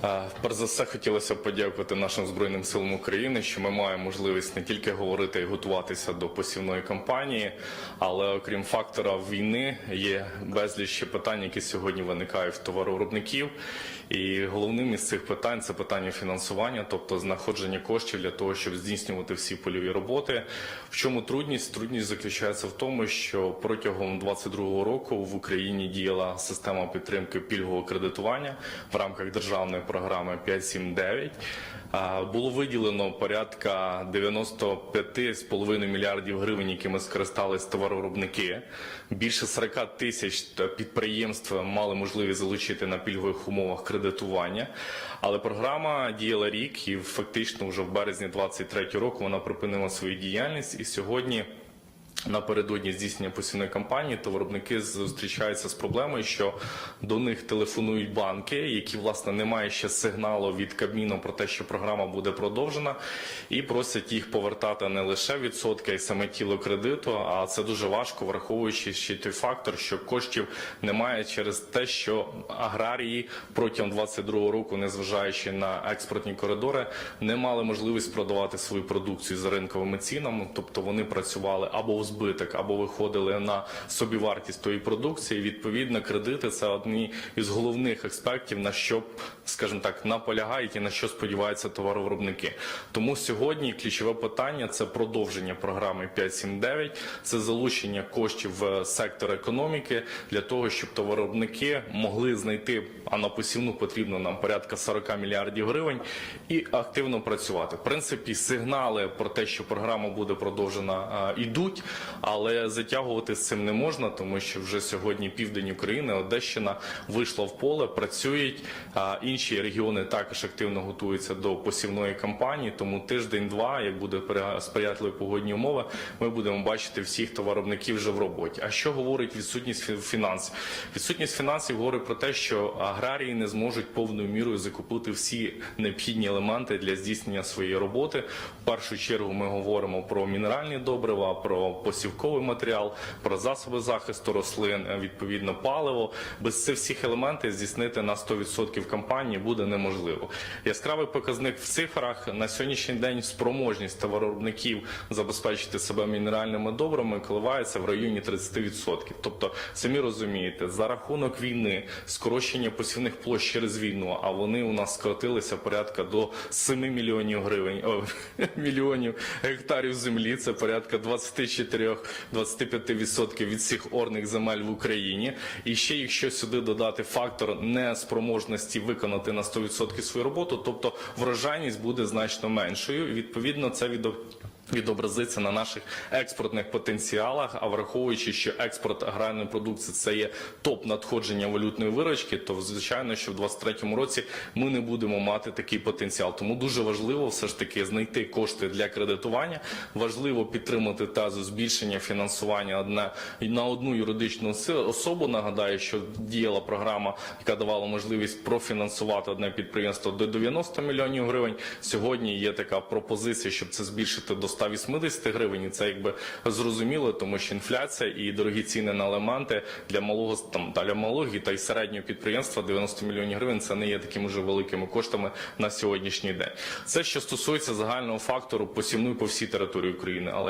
Перш за все хотілося б подякувати нашим збройним силам України, що ми маємо можливість не тільки говорити і готуватися до посівної кампанії, але окрім фактора війни є безліч питань, які сьогодні виникають в товаровиробників. І головним із цих питань це питання фінансування, тобто знаходження коштів для того, щоб здійснювати всі польові роботи. В чому трудність? Трудність заключається в тому, що протягом 2022 року в Україні діяла система підтримки пільгового кредитування в рамках державної програми 5.7.9. А, Було виділено порядка 95,5 мільярдів гривень, якими скористались товаровиробники. Більше 40 тисяч підприємств мали можливість залучити на пільгових умовах кредитування. Але програма діяла рік, і фактично вже в березні 2023 року вона припинила свою діяльність. І сьогодні Напередодні здійснення посівної кампанії то виробники зустрічаються з проблемою, що до них телефонують банки, які власне не мають ще сигналу від Кабміну про те, що програма буде продовжена, і просять їх повертати не лише відсотки, а й саме тіло кредиту. А це дуже важко, враховуючи ще той фактор, що коштів немає через те, що аграрії протягом 22 року, незважаючи на експортні коридори, не мали можливість продавати свою продукцію за ринковими цінами, тобто вони працювали або у збиток, або виходили на собівартість тої продукції. Відповідно, кредити це одні із головних аспектів, на що, скажімо так, наполягають і на що сподіваються товаровиробники. Тому сьогодні ключове питання це продовження програми 5.7.9, це залучення коштів в сектор економіки для того, щоб товаровиробники могли знайти, а на посівну потрібно нам порядка 40 мільярдів гривень, і активно працювати. В принципі, сигнали про те, що програма буде продовжена, а, ідуть, але затягувати з цим не можна, тому що вже сьогодні південь України, Одещина вийшла в поле, працюють. Інші регіони також активно готуються до посівної кампанії. Тому тиждень-два, як буде сприятливі погодні умови, ми будемо бачити всіх товаровників вже в роботі. А що говорить відсутність фінансів? Відсутність фінансів говорить про те, що аграрії не зможуть повною мірою закупити всі необхідні елементи для здійснення своєї роботи. В першу чергу ми говоримо про мінеральні добрива, про посівковий матеріал, про засоби захисту рослин, е, відповідно паливо. Без цих всіх елементів здійснити на 100% кампанії буде неможливо. Яскравий показник в цифрах на сьогоднішній день спроможність товаровиробників забезпечити себе мінеральними добрами коливається в районі 30%. Тобто, самі розумієте, за рахунок війни, скорочення посівних площ через війну, а вони у нас скоротилися порядка до 7 мільйонів гривень, о, мільйонів гектарів землі. Це порядка 24-25% від всіх орних земель в Україні. І ще якщо сюди додати фактор неспроможності виконати на 100% свою роботу, тобто врожайність буде значно меншою. Відповідно, це від відобразиться на наших експортних потенціалах. А враховуючи, що експорт аграрної продукції це є топ надходження валютної виручки, то звичайно, що в 2023 році ми не будемо мати такий потенціал. Тому дуже важливо все ж таки знайти кошти для кредитування. Важливо підтримати тезу збільшення фінансування одне на одну юридичну особу. Нагадаю, що діяла програма, яка давала можливість профінансувати одне підприємство до 90 мільйонів гривень. Сьогодні є така пропозиція, щоб це збільшити до 180 гривень. І це якби зрозуміло, тому що інфляція і дорогі ціни на елементи для малого там та для малого та й середнього підприємства 90 мільйонів гривень. Це не є такими вже великими коштами на сьогоднішній день. Це що стосується загального фактору посівної по всій території України, але